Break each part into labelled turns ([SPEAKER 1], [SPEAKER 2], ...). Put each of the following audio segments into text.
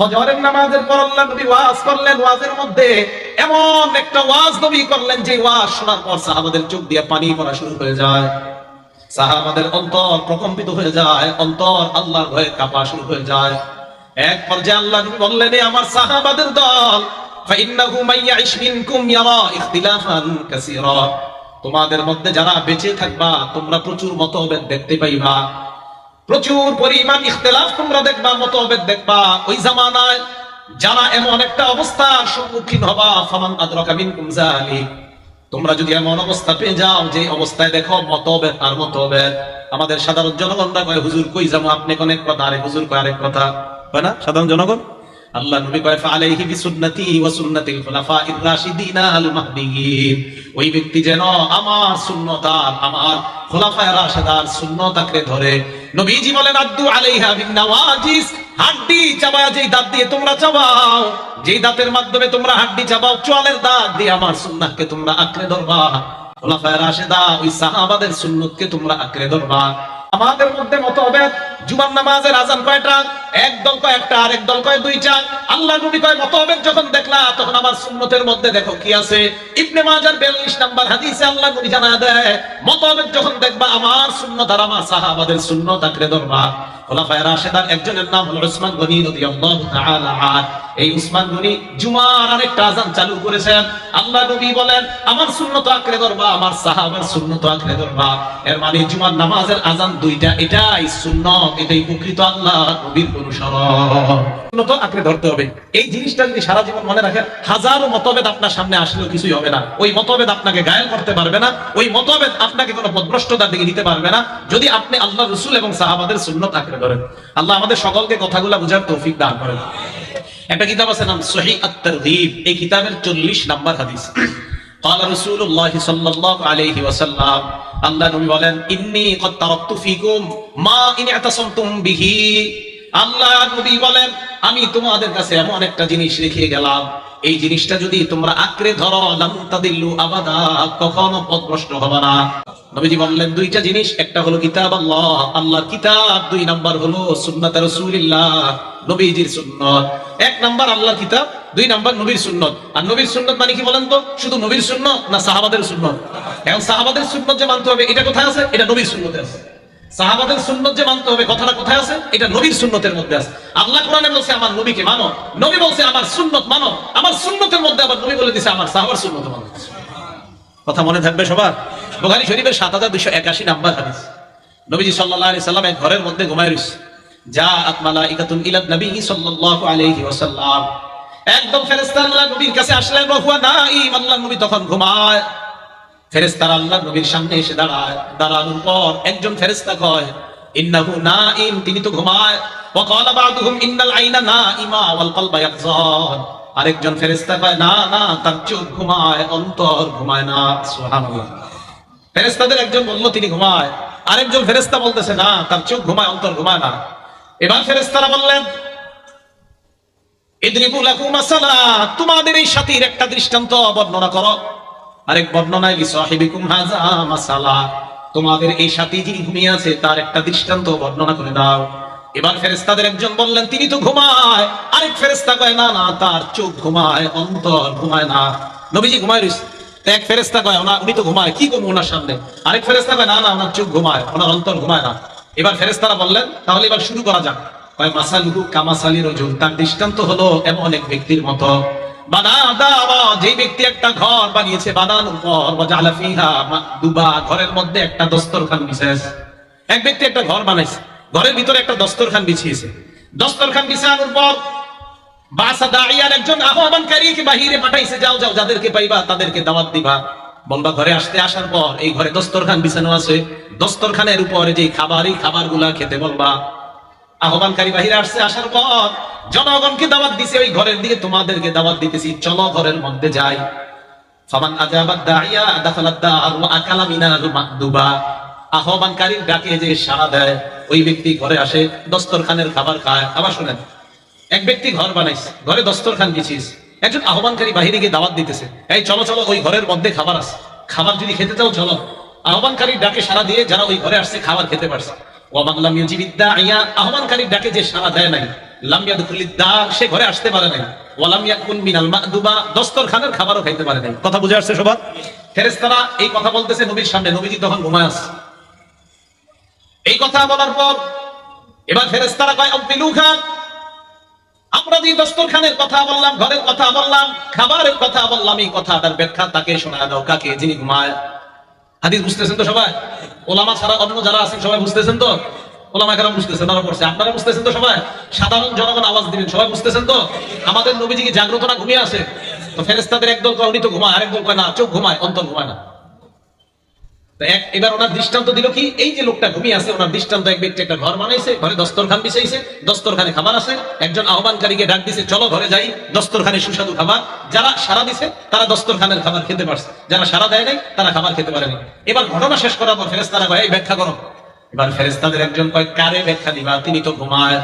[SPEAKER 1] ফজরের নামাজের পর আল্লাহ নবী ওয়াজ করলেন ওয়াজের মধ্যে এমন একটা ওয়াজ নবী করলেন যে ওয়াজ শোনার পর সাহাবাদের চোখ দিয়ে পানি পড়া শুরু হয়ে যায় সাহাবাদের অন্তর প্রকম্পিত হয়ে যায় অন্তর আল্লাহর ভয়ে কাঁপা শুরু হয়ে যায় এক পর্যায়ে আল্লাহ নবী বললেন "এ আমার সাহাবাদের দল فإنه من يعش منكم يرى اختلافا كثيرا তোমাদের মধ্যে যারা বেঁচে থাকবা তোমরা প্রচুর মতভেদ দেখতে পাইবা প্রচুর পরিমাণ ইখতিলাফ তোমরা দেখবা, মতভেদ দেখবা। ওই জামানায় যারা এমন একটা অবস্থার সম্মুখীন হবা, ফামান আদরাকা মিনকুম যালিক। তোমরা যদি এমন অবস্থা পেয়ে যাও যে অবস্থায় দেখো মতভেদ আর মতভেদ। আমাদের সাধারণ জনগণরা কয়, হুজুর, কই যাব? আপনি কোন এক কথা আরেক হুজুর কয় আরেক কথা? হয় না, সাধারণ জনগণ? আল্লাহ নবী কয় ফালাইহি বিসুন্নতি ওয়া সুন্নাতিল খুলাফাইর রাশিদিন আল মাহদিয়িন। ওই ব্যক্তি যেন আমার সুন্নত আমার খোলাফায়ে রাশিদার সুন্নত আঁকড়ে ধরে। নবীজি বলেন আদ্দু আলাইহা বিন নাওয়াজিস। হাড্ডি চাবায়া যেই দাঁত দিয়ে তোমরা চাবাও, যেই দাঁতের মাধ্যমে তোমরা হাড্ডি চাবাও, চোয়ালের দাঁত দিয়ে আমার সুন্নাহকে তোমরা আঁকড়ে ধরবা। খোলাফায় রাশিদা ওই সাহাবাদের সুন্নতকে তোমরা আঁকড়ে ধরবা। আমাদের মধ্যে মতভেদ জুমার নামাজের আজান কয়টা? এক দল কয় একটা আর এক দল কয় দুইটা। আল্লাহ নবী কয় মতভেদ যখন দেখলা, তখন আমার সুন্নতের মধ্যে দেখো কি আছে? ইবনে মাজার 42 নাম্বার হাদিসে আল্লাহ নবী জানা দেয় মতভেদ যখন দেখবা, আমার সুন্নত আর আমার সাহাবাদের সুন্নত আকরে ধরবা। খোলাফায়ে রাশিদার একজনের নাম হলো উসমান গনি রাদিয়াল্লাহু তাআলা এই উসমান গনি জুমার আরেকটা আজান চালু করেছেন। আল্লাহ নবী বলেন, আমার সুন্নত আঁকড়ে ধরবা, আমার সাহাবার সুন্নত আঁকড়ে ধরবা। এর মানে জুমার নামাজের আজান দুইটা, এটাই সুন্নত, এটাই প্রকৃত আল্লাহ নবীর অনুসরণ। সুন্নত আঁকড়ে ধরতে হবে। এই জিনিসটা যদি সারা জীবন মনে রাখেন, হাজারো মতভেদ আপনার সামনে আসলেও কিছুই হবে না। ওই মতভেদ আপনাকে গায়েল করতে পারবে না, ওই মতভেদ আপনাকে কোনো পদভ্রষ্টতার দিকে নিতে পারবে না, যদি আপনি আল্লাহ রসুল এবং সাহাবাদের সুন্নত আঁকড়ে ধরেন। আল্লাহ আমাদের সকলকে কথাগুলো বুঝার তৌফিক দান করেন। একটা কিতাব আছে নাম সহি আত্তারগীব এই কিতাবের 40 নাম্বার হাদিস قال رسول الله صلى الله عليه وسلم আল্লাহ নবী বলেন ইন্নী قد تركت فيكم ما ان اعتصمتم به আল্লাহ নবী বলেন আমি তোমাদের কাছে এমন একটা জিনিস রেখে গেলাম এই জিনিসটা যদি তোমরা আঁকড়ে ধরো লাম তাদিল্লু আবাদা কখনো পথভ্রষ্ট হবে না নবীজি বললেন, দুইটা জিনিস, একটা হলো কিতাব আল্লাহ, আল্লাহর কিতাব, দুই নাম্বার হলো সুন্নাত রাসূলুল্লাহ, নবীজির সুন্নত। এক নাম্বার আল্লাহর কিতাব, দুই নাম্বার নবীর সুন্নত। আর নবীর সুন্নত মানে কি বলেন তো? শুধু নবীর সুন্নত না সাহাবাদের সুন্নত? এখন সাহাবাদের সুন্নত যে মানতে হবে, এটা কোথায় আছে? এটা নবীর সুন্নতে আছে। সাহাবাদের সুন্নত যে মানতে হবে, কথাটা কোথায় আছে? এটা নবীর সুন্নতের মধ্যে আছে। আল্লাহ কোরআনে বলছে, আমার নবীকে মানো। নবী বলছে, আমার সুন্নত মানো। আমার সুন্নতের মধ্যে আবার নবী বলে দিছে, আমার সাহাবার সুন্নত মানো। কথা মনে থাকবে সবার? বুখারী শরীফের সাত হাজার দুইশো একাশি নাম্বার হাদিস। নবীজি সাল্লাল্লাহু আলাইহি সাল্লাম এক ঘরের মধ্যে ঘুমায় রইছে যা মালাইকাতুন ইলা নবী সাল্লাল্লাহু আলাইহি ওয়াসাল্লাম। একদম ফেরেশতা আল্লাহ নবীর কাছে আসলেন, ওয়া হুয়া নাঈম আল্লাহ নবী তখন ঘুমায়। ফেরেশতারা আল্লাহ নবীর সামনে এসে দাঁড়ায়। দাঁড়ানোর পর একজন ফেরেশতা কয়, ইন্নাহু নাঈম তিনি তো ঘুমায়। ওয়া ক্বালা বা'দুহুম, ইন্নাল আইনা নাঈমা ওয়াল কলবা ইয়াকযান আরেকজন ফেরেশতা কয়, না না, তার চোখ ঘুমায়, অন্তর ঘুমায় না। সুবহানাল্লাহ। ফেরেশতাদের একজন বলল, তিনি ঘুমায়। আরেকজন ফেরেশতা বলতেছে, না, তার চোখ ঘুমায়, অন্তর ঘুমায় না। এবার ফেরেশতারা বললেন তোমাদের এই সাথীর একটা দৃষ্টান্ত বর্ণনা করো। আরেক বর্ণনায় তোমাদের এই সাথী যিনি ঘুমিয়ে আছে, তার একটা দৃষ্টান্ত বর্ণনা করে দাও। এবার ফেরেস্তাদের একজন বললেন, তিনি তো ঘুমায়। আরেক ফেরেস্তা কয়, না না, তার চোখ ঘুমায়, অন্তর ঘুমায় না। নবীজি ঘুমায় রইছে। তো এক ফেরেস্তা কয়, ওনা, উনি তো ঘুমায়, কি করব ওনার সামনে? আরেক ফেরেস্তা কয়, না না, ওনার চোখ ঘুমায়, ওনার অন্তর ঘুমায় না। এবার ফেরেস্তারা বললেন, তাহলে এবার শুরু করা যাক। কয়, মাসালুহু কামাসালি রজুল। তার দৃষ্টান্ত হলো এমন এক ব্যক্তির মতো। যে ব্যক্তি একটা ঘর বানিয়েছে বানানোর পর ওয়াজালা দুবা, ঘরের মধ্যে একটা দস্তরখান বিশেষ এক ব্যক্তি একটা ঘর বানাইছে। ঘরের ভিতরে একটা দস্তরখান বিছিয়েছে। দস্তরখান বিছানোর পর বাসা দাঁড়িয়ার একজন আহ্বানকারীকে বাহিরে পাঠাইছে, যাও যাও, যাদেরকে পাইবা, তাদেরকে দাওয়াত দিবা। বলবা ঘরে আসতে আসার পর এই ঘরে দস্তরখান বিছানো আছে। দস্তরখানের উপরে যে খাবার, এই খাবারগুলা খেতে বলবা। আহ্বানকারী বাহিরে আসছে আসার পর জনগণকে দাওয়াত দিছে, ওই ঘরের দিকে তোমাদেরকে দাওয়াত দিতেছি, চলো ঘরের মধ্যে যাই। ফামান আজাবাদ দাইয়া দাখালাত দার ওয়া আকালা মিনাল মাকদুবা আহ্বানকারীর ডাকে যে সাড়া দেয় ওই ব্যক্তি ঘরে আসে, দস্তরখানের খাবার খায়। আবার শুনেন, এক ব্যক্তি ঘর বানাইছে, ঘরে দস্তরখান বিছিস একজন আহ্বানকারী বাহিরে গিয়ে দাওয়াত দিতেছে, এই চলো চলো, ওই ঘরের মধ্যে খাবার আছে। খাবার যদি খেতে চাও, চলো। আহ্বানকারীর ডাকে সাড়া দিয়ে যারা ওই ঘরে আসছে, খাবার খেতে পারছে। দাইয়া, আহ্বানকারীর ডাকে যে সারা দেয় নাই, লাম ইয়াদখুলিদ সে ঘরে আসতে পারে নাই। ওয়ালাম ইয়াকুন মিনাল দস্তরখানের খাবারও খাইতে পারে নাই। কথা বুঝে আসছে সবার? ফেরেশতারা এই কথা বলতেছে নবীর সামনে। নবীজি তখন ঘুমায় আছে। এই কথা বলার পর এবার ফেরেশতারা কয়, আব্দুলু খান আমরা যে দস্তরখানের কথা বললাম, ঘরের কথা বললাম, খাবারের কথা বললাম, এই কথাটার ব্যাখ্যা তাকে শোনা দাও। কাকে? যিনি ঘুমায়। হাদিস বুঝতেছেন তো সবাই? ওলামা ছাড়া অন্য যারা আছেন, সবাই বুঝতেছেন তো? ওলামা কেরাম বুঝতেছেন, তারা পড়ছে। আপনারা বুঝতেছেন তো সবাই? সাধারণ জনগণ আওয়াজ দিবেন, সবাই বুঝতেছেন তো? আমাদের নবীজি কি জাগ্রত না ঘুমিয়ে আছে? তো ফেরেস্তাদের একদল কয়, উনি তো ঘুমায়। আরেক দল কয়, না, চোখ ঘুমায়, অন্তর ঘুমায় না। এবার ওনার দৃষ্টান্ত দিল কি? এই যে লোকটা ঘুমিয়ে আছে, ওনার দৃষ্টান্ত এক ব্যক্তি একটা ঘর বানাইছে, ঘরে দস্তরখান বিছাইছে, দস্তরখানে খাবার আছে, একজন আহ্বানকারীকে ডাক দিছে, চলো ঘরে যাই, দস্তরখানে সুস্বাদু খাবার। যারা সারা দিছে, তারা দস্তরখানের খাবার খেতে পারছে। যারা সারা দেয় নাই, তারা খাবার খেতে পারেনি এবার ঘটনা শেষ করার পর ফেরেস্তারা কয়, এই ব্যাখ্যা করো। এবার ফেরেস্তাদের একজন কয়, কারে ব্যাখ্যা দিবা? তিনি তো ঘুমায়।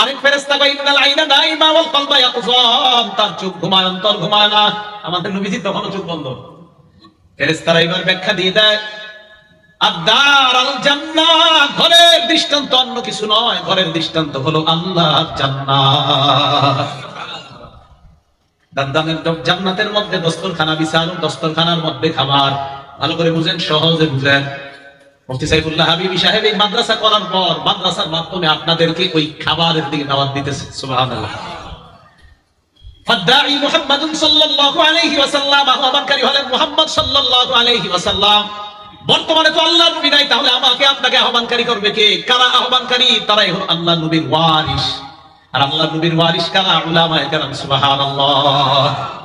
[SPEAKER 1] আরেক ফেরেস্তা কয়, ইন্নাল আইনা নাইমা ওয়াল কলবা ইয়াকযাম তার চোখ ঘুমায়, অন্তর ঘুমায় না। আমাদের নবীজি তখনও চোখ বন্ধ। ফেরেস্তারা এবার ব্যাখ্যা দিয়ে দেয় আদার আল ঘরের দৃষ্টান্ত অন্য কিছু নয়, ঘরের দৃষ্টান্ত হলো আল্লাহ জান্নাতের মধ্যে দস্তরখানা বিছানো দস্তরখানার মধ্যে খাবার। ভালো করে বুঝেন, সহজে বুঝেন। মুফতি সাইফুল্লাহ হাবিবি সাহেব এই মাদ্রাসা করার পর, মাদ্রাসার মাধ্যমে আপনাদেরকে ওই খাবারের দিকে দাওয়াত দিতেছে, সুবহানাল্লাহ। ফাদ্দাঈ মুহাম্মাদুন সাল্লাল্লাহু আলাইহি ওয়াসাল্লাম, আহ্বানকারী হলেন মুহাম্মদ সাল্লাল্লাহু আলাইহি ওয়াসাল্লাম। বর্তমানে তো আল্লাহ নবী নাই, তাহলে আমাকে আপনাকে আহ্বানকারী করবে কে? কারা আহ্বানকারী? তারাই হলো আল্লাহ নবীর ওয়ারিস আর আল্লাহ নবীর ওয়ারিস কারা? উলামায়ে কেরাম, সুবহানাল্লাহ।